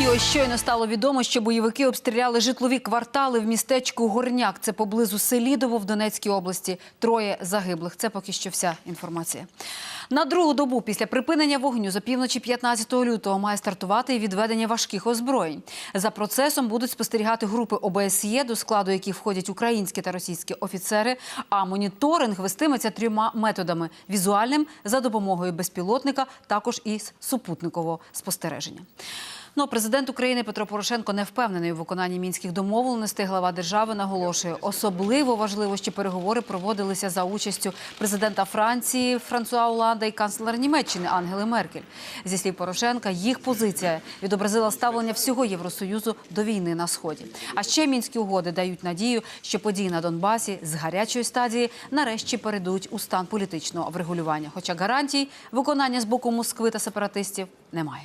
І ось щойно стало відомо, що бойовики обстріляли житлові квартали в містечку Горняк. Це поблизу Селідово в Донецькій області. Троє загиблих. Це поки що вся інформація. На другу добу після припинення вогню за півночі 15 лютого має стартувати і відведення важких озброєнь. За процесом будуть спостерігати групи ОБСЄ, до складу яких входять українські та російські офіцери. А моніторинг вестиметься трьома методами: візуальним за допомогою безпілотника, також і з супутникового спостереження. Ну, президент України Петро Порошенко не впевнений у виконанні мінських домовленостей. Глава держави наголошує, особливо важливо, що переговори проводилися за участю президента Франції Франсуа Оланда і канцлера Німеччини Ангели Меркель. Зі слів Порошенка, їх позиція відобразила ставлення всього Євросоюзу до війни на сході. А ще мінські угоди дають надію, що події на Донбасі з гарячої стадії нарешті перейдуть у стан політичного врегулювання. Хоча гарантій виконання з боку Москви та сепаратистів немає.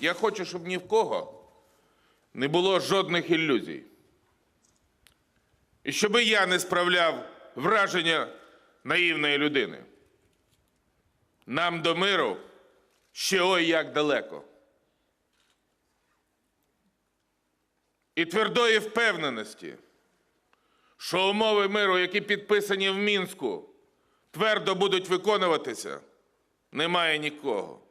Я хочу, щоб ні в кого не було жодних ілюзій. І щоб я не справляв враження наївної людини. Нам до миру ще ой як далеко. І твердої впевненості, що умови миру, які підписані в Мінську, твердо будуть виконуватися, немає нікого.